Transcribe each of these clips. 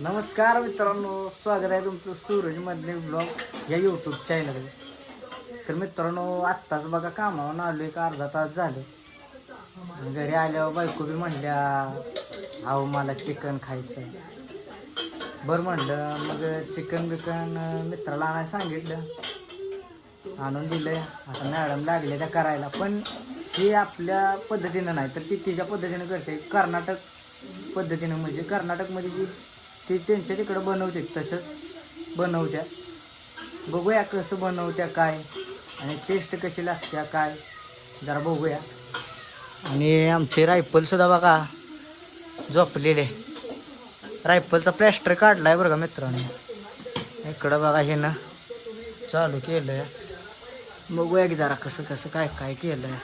नमस्कार मित्रांनो स्वागत आहे तुमचं सूरज मधले ब्लॉग या यूट्यूब चॅनल तर मित्रांनो आत्ताच बघा कामावर आलो एक अर्धा तास झालं. घरी आल्यावर बायको बी म्हणल्या अहो मला चिकन खायचं बरं म्हणलं मग चिकन बिकन मित्राला आणायला सांगितलं. आणून दिलं आता मॅडम लागले त्या करायला. पण हे आपल्या पद्धतीनं नाही तर ती तिच्या पद्धतीनं करते. कर्नाटक पद्धतीनं म्हणजे कर्नाटकमध्ये जी ते त्यांच्या तिकडं बनवते तसंच बनवत्या. बघूया कसं बनवत्या काय आणि टेस्ट कशी लागत्या काय जरा बघूया. आणि आमचे रायफलसुद्धा बघा झोपलेले. रायफलचा प्लॅस्टर आहे बरं का मित्रांनो? इकडं बघा हे ना चालू केलंय. बघूया की जरा कसं कसं काय काय केलंय.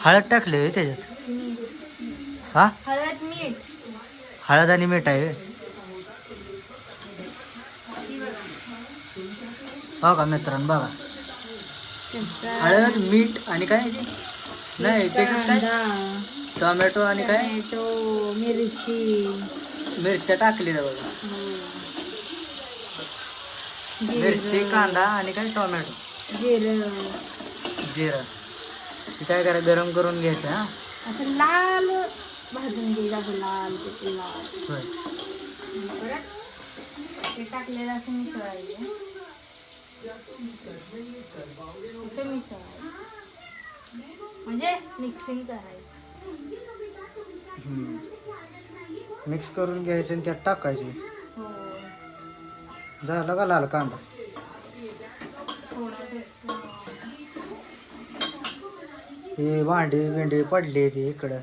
हळद टाकले त्याच्यात? हा? हळद मीठ. हळद आणि मीठ आहे. हो का मित्रांनो बघा. हळद मीठ आणि काय? ते? नाही काय? कांदा. टोमॅटो आणि काय? टोमॅटो मिरची. मिरच्या टाकलेल्या बघा. मिरची कांदा आणि काय? टोमॅटो. जिरं. जिरा. ते काय करा गरम करून घ्यायचं हा? असं लाल भाजून घ्यायचं ते परत ते टाकलेलं असं मिसळायचं. असं मिसळायचं. म्हणजे मिक्सिंग करायचं. मिक्स करून घ्यायचं आणि त्यात टाकायचं. हो. झालं का लाल कांदा? थोडंसं हे भांडी बिंडी पडली ती इकडं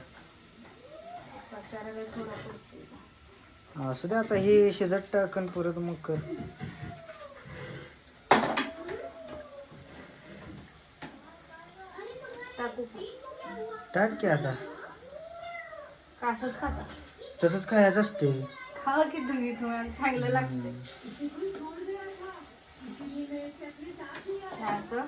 पसारा थोडा पुरतो. असू दे आता हे शिजत टाकन परत मग कर. टाकू का? टाक की आता. खाता? तसंच खायचं असते खावा की तुम्ही? तुम्हाला चांगलं लागतं असं?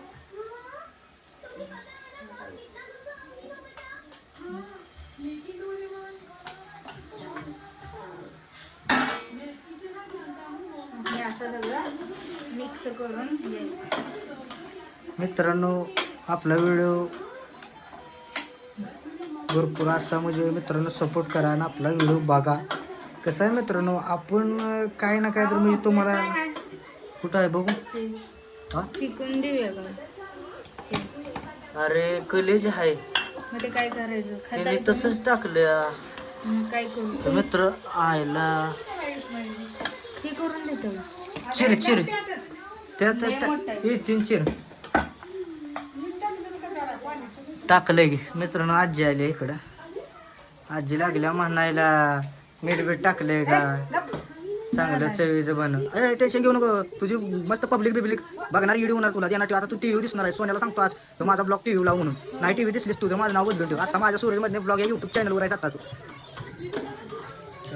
करून मित्रांनो आपला व्हिडिओ भरपूर असा म्हणजे मित्रांनो सपोर्ट करा आणि आपला व्हिडिओ बघा. कसं आहे मित्रांनो आपण काय ना काय तर म्हणजे तुम्हाला काय? आहे? कुठं आहे बघू? हा? पिकून देऊया का? अरे कलेज आहे. मग ते काय करायचं? खाता त्याने? तसंच टाकलं मग काय करू? तर मित्र आयला. हे करून देतो. का? चिर चिर. त्यातच हे तीन चिर. टाकलंय की. मित्रांनो आजी आली इकडं. आजी लागल्या म्हणायला मीठ बीठ टाकलंय का? चांगलं चवीचं बनव. अरे टेन्शन घेऊ नको. तुझी मस्त पब्लिक बिब्लिक बघणार व्हिडिओ होणार तुला. देणार आता तू टीव्ही दिसणार आहे सोन्याला सांगतो आज. माझा ब्लॉग टीव्ही लावून नाही टीव्ही दिसलीस तुझं माझं नाव बदलून ठेव. आता माझ्या सूर्यमधले ब्लॉग या युट्यूब चॅनलवर आहे आता तू.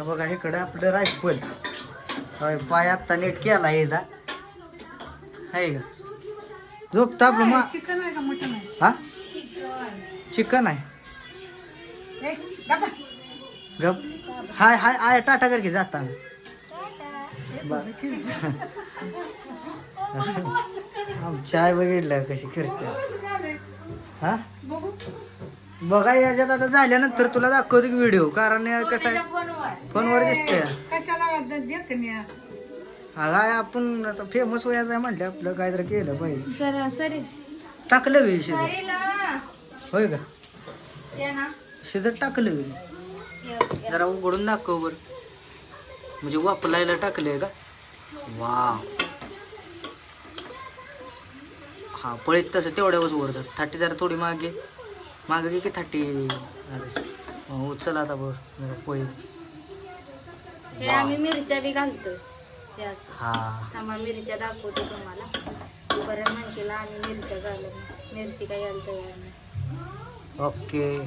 बघा इकडं आपलं रायफल. होय पाय आत्ता नीट केला हे जा. आहे का? झोपता आपलं चिकन आहे का मटन आहे? हा? चिकन आहे. गप. हाय हाय आय टाटा करके जाता. चाय बघितलं कशी करते. हा? बघू याच्यात आता झाल्यानंतर तुला दाखवतो की व्हिडिओ कारण कसं फोनवर. दिसते मी हाय आपण आता फेमस व्हायचं आहे म्हटलं आपलं काहीतरी केलं पाहिजे. जरा सरी. टाकलं वे शिजत. होय का? ये ना. शिजत टाकलं वे यस, यस. जरा उघडून दाखव बर. म्हणजे वापरायला टाकलंय का? वा हा पळीत तसं तेवढ्यावरच वरतात थाटी जरा थोडी मागे. मागे की थाटी उचल आता बघ जरा हे आम्ही मिरच्या बी घालतो हे असं. हा. थांबा मिरच्या दाखवतो तुम्हाला. परत म्हणशीला आणि मिरच्या घालून मिरची काय घालतो यार ओके.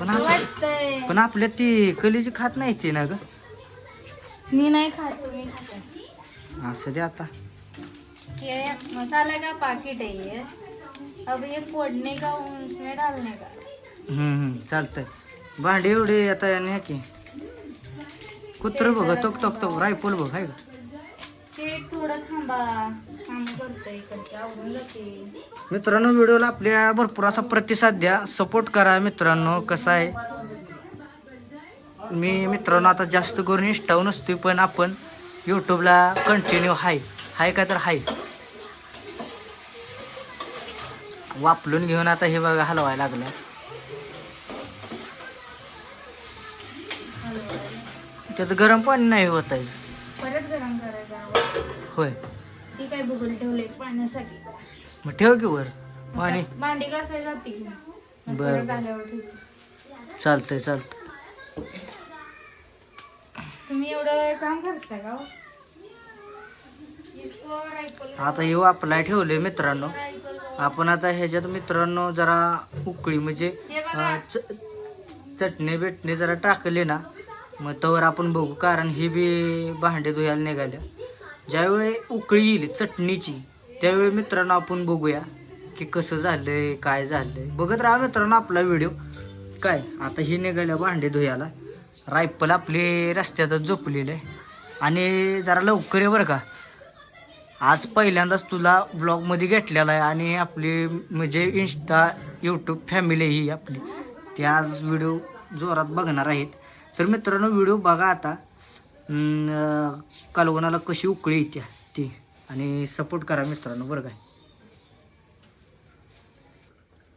पण आप- वाटतंय. पण आपल्या ती कलीची खात नाही ती ना ग? मी नाही खात तुम्ही खाता असं दे आता. ये मसाला का पाकिट है? ये अब ये फोड़ने का उसमें डालने का? हम्म, हम्म, चालतंय. भांडी एवढी आता याने की? कुत्र बघ तोक तोक तोक रायफल बघ हाय का? शेट थोडं थांबा काम करतोय इकडचे आवडून जाते. मित्रांनो व्हिडिओला आपल्या भरपूर असा प्रतिसाद द्या सपोर्ट करा मित्रांनो कसं आहे? मी मित्रांनो आता जास्त करून इंस्टावर नसतोय पण आपण यूट्यूबला कंटिन्यू हाय. हाय का तर हाय. वापलून घेऊन आता हे बघा हलवायला लागलं. त्यात गरम पाणी नाही होतायचं परत गरम करायचा होय. ती काय बघून ठेवले पाण्यासाठी. मग ठेव की वर. पाणी. भांडी घासायला बरं. चालतंय चालतंय. तुम्ही एवढं काम करता का हो? इसको रायफल आता हे वापलाय ठेवले मित्रांनो. आपण आता ह्याच्यात मित्रांनो जरा उकळी म्हणजे हे बघा. अं, च- चटणी बिटणी जरा टाकली ना मग तवर आपण बघू कारण ही बी भांडे धुयाला निघाल्या. ज्यावेळी उकळी येईल चटणीची त्यावेळी मित्रांनो आपण बघूया की कसं झालंय काय झालंय. बघत राहा मित्रांनो आपला व्हिडिओ. काय? आता ही निघाल्या भांडे धुयाला. रायफल आपले रस्त्यातच झोपलेलं. आहे आणि जरा लवकर आहे बरं का. आज पहिल्यांदाच तुला ब्लॉगमध्ये घेतलेला आहे आणि आपली म्हणजे इन्स्टा यूट्यूब फॅमिली ही आपली. ते आज व्हिडिओ जोरात बघणार आहेत. तर मित्रांनो व्हिडिओ बघा आता. कालवणाला कशी उकळी येते ती. आणि सपोर्ट करा मित्रांनो बरं काय.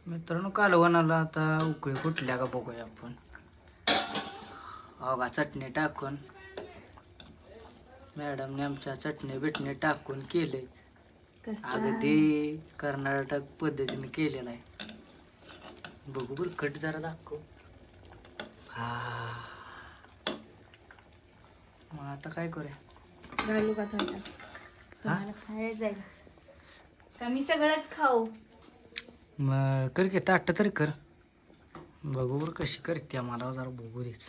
मित्रांनो कालवणाला आता उकळी कुठल्या का बघूया आपण. अगा चटणी टाकून. मॅडमने आमच्या चटणी बिटणी टाकून केले अगदी कर्नाटक पद्धतीने केलेला आहे. बघू बरं कट जरा दाखव. हा. मग आता काय करूया? घालू का थोडा? तुम्हाला खायला जाईल. का मी सगळंच खाऊ? मग कर की ताट तरी कर. बघू बरं कशी करते मला जरा बघू देच.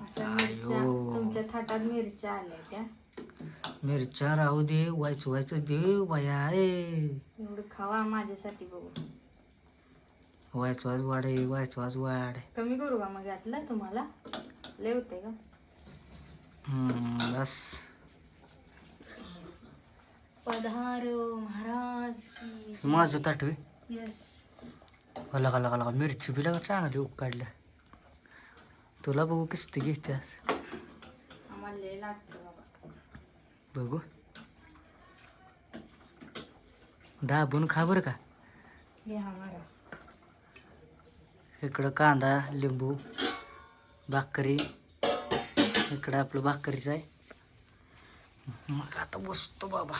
अशा मिरच्या आयो. तुमच्या थाटात मिरच्या आल्या त्या. मिरच्या राहू दे व्हायचं व्हायचं दे बाया रे एवढं खावा माझ्यासाठी बघू. व्हायचं वाज वाढे व्हायचं वाज वाढ. कमी करू का मग यातलं तुम्हाला? लय होते का? बस. पधारो महाराज की माझं ताट वे यस लगा लगा लगा मिरची बी लगा चांगली उकाडल्या तुला बघू किस्ती बाबा. बघू. दाबून खा बरं का. इकडं कांदा लिंबू भाकरी इकडं आपलं भाकरीचं आहे. मग आता बसतो बाबा.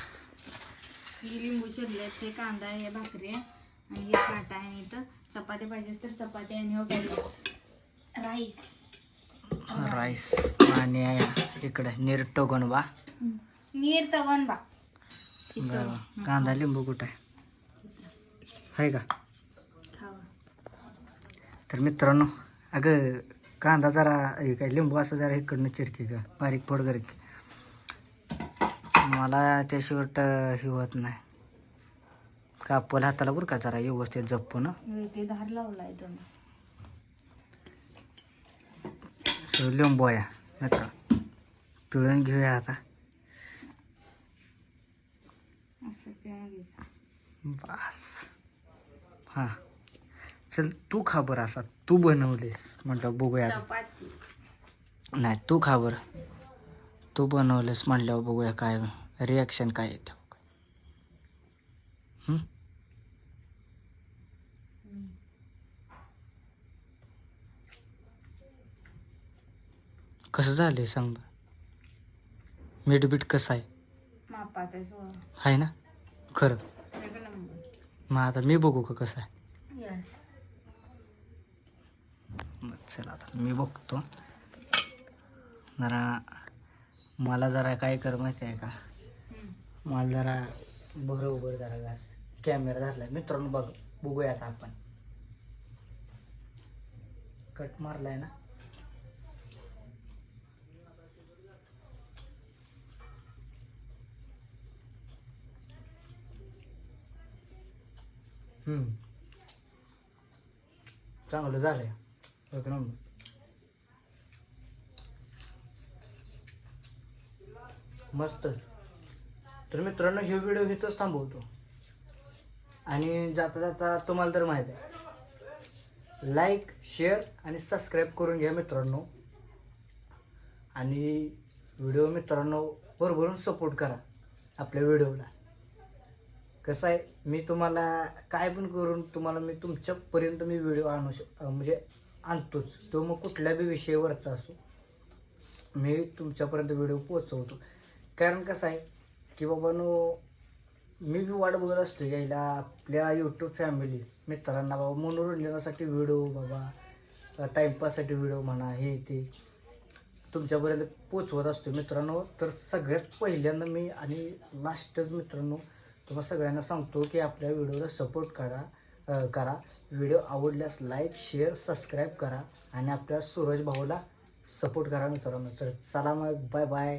ही लिंबू चिरले हे कांदा आहे हे भाकरी आहे आणि हे काटा आहे इथं चपाती पाहिजे तर चपाती आणि हो काय राईस. राईस आणि इकडं नीर टोगन बा. नीर तवन बा. कांदा लिंबू कुठं आहे? आहे का? तर मित्रांनो अगं कांदा जरा हे काय लिंबू असं जरा इकडनं चिरकी का बारीक फोड कर मला त्याशिवाय ट- हे होत नाही. कापल हाताला बरं का जरा व्यवस्थित धार लावलाय तुम्ही तो लिंबू आहे मित्र पिळून घेऊया आता. बस. हां. चल तू खा बरं असा. तू बनवलेस. म्हटलं बघूया. चपाती. नाही तू खा बरं. तू बनवलेस म्हटल्यावर बघूया काय रिॲक्शन काय येतं. हं? कसं झालंय सांग. मीठ बीठ कसं आहे? आहे ना? खरं. मग आता मी बघू का कसं आहे यस मग चला आता. मी बघतो. जरा मला जरा काय कर माहिती आहे का? मला जरा बरोबर जरा घास. कॅमेरा धरला मित्रांनो बघ बघूया आता आपण. कट मारलाय ना? हम्म. चांगलं झालं एक मस्त. तर मित्रांनो हे व्हिडिओ इथंच थांबवतो. आणि जाता जाता तुम्हाला तर माहीत आहे. लाईक शेअर आणि सबस्क्राईब करून घ्या मित्रांनो. आणि व्हिडिओ मित्रांनो भरभरून सपोर्ट करा आपल्या व्हिडिओला कसं आहे मी तुम्हाला काय पण करून तुम्हाला मी तुमच्यापर्यंत मी व्हिडिओ आणू शक म्हणजे आणतोच. तो मग कुठल्या बी विषयावरचा असो मी तुमच्यापर्यंत व्हिडिओ पोचवतो कारण कसं आहे की बाबानो मी बी वाट बघत असतो यायला. आपल्या यूट्यूब फॅमिली मित्रांना बाबा मनोरंजनासाठी व्हिडिओ बाबा टाईमपाससाठी व्हिडिओ म्हणा हे ते तुमच्यापर्यंत पोचवत असतो मित्रांनो तर सगळ्यात पहिल्यांदा मी आणि लास्टच मित्रांनो तुम्हाला सगळ्यांना सांगतो की आपल्या व्हिडिओला सपोर्ट करा करा. व्हिडिओ आवडल्यास लाईक शेअर सबस्क्राईब करा आणि आपल्या सूरज भाऊला सपोर्ट करा मित्रांनो. तर चला मग बाय बाय.